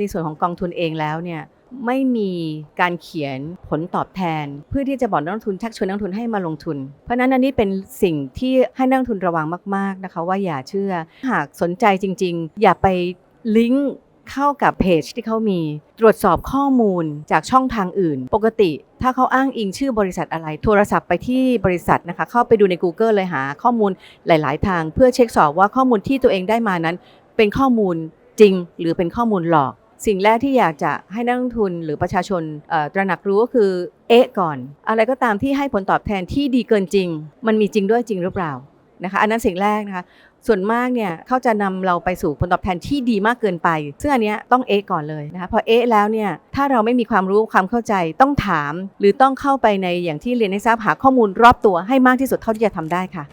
ในส่วนของกองทุนเองแล้วเนี่ยไม่มีการเขียนผลตอบแทน เพื่อที่จะบอกนักลงทุนชักชวนนักลงทุนให้มาลงทุน เพราะนั้นอันนี้เป็นสิ่งที่ให้นักลงทุนระวังมากๆนะคะ ว่าอย่าเชื่อ หากสนใจจริง ๆ อย่าไปลิงก์เข้ากับเพจที่เขามี ตรวจสอบข้อมูลจากช่องทางอื่น ปกติ ถ้าเขาอ้างอิงชื่อบริษัทอะไร โทรศัพท์ไปที่บริษัทนะคะ เข้าไปดูใน Google เลยหาข้อมูลหลาย ๆ ทาง เพื่อเช็คสอบว่าข้อมูลที่ตัวเองได้มานั้น เป็นข้อมูลจริง หรือเป็นข้อมูลหลอก สิ่งแรกที่อยากจะให้นักลงทุนหรือประชาชนตระหนักรู้ก็คือ เอ๊ะก่อน อะไรก็ตามที่ให้ผลตอบแทนที่ดีเกินจริง มันมีจริงด้วยจริงหรือเปล่านะคะอันนั้นสิ่งแรกนะคะส่วนมากเนี่ยเขาจะนำเราไปสู่ผลตอบแทนที่ดีมากเกินไป ซึ่งอันนี้ต้องเอะก่อนเลยนะคะพอเอะแล้วเนี่ยถ้าเราไม่มีความรู้ความเข้าใจต้องถาม หรือต้องเข้าไปในอย่างที่เรียนให้ทราบหาข้อมูลรอบตัวให้มากที่สุดเท่าที่จะทำได้ค่ะ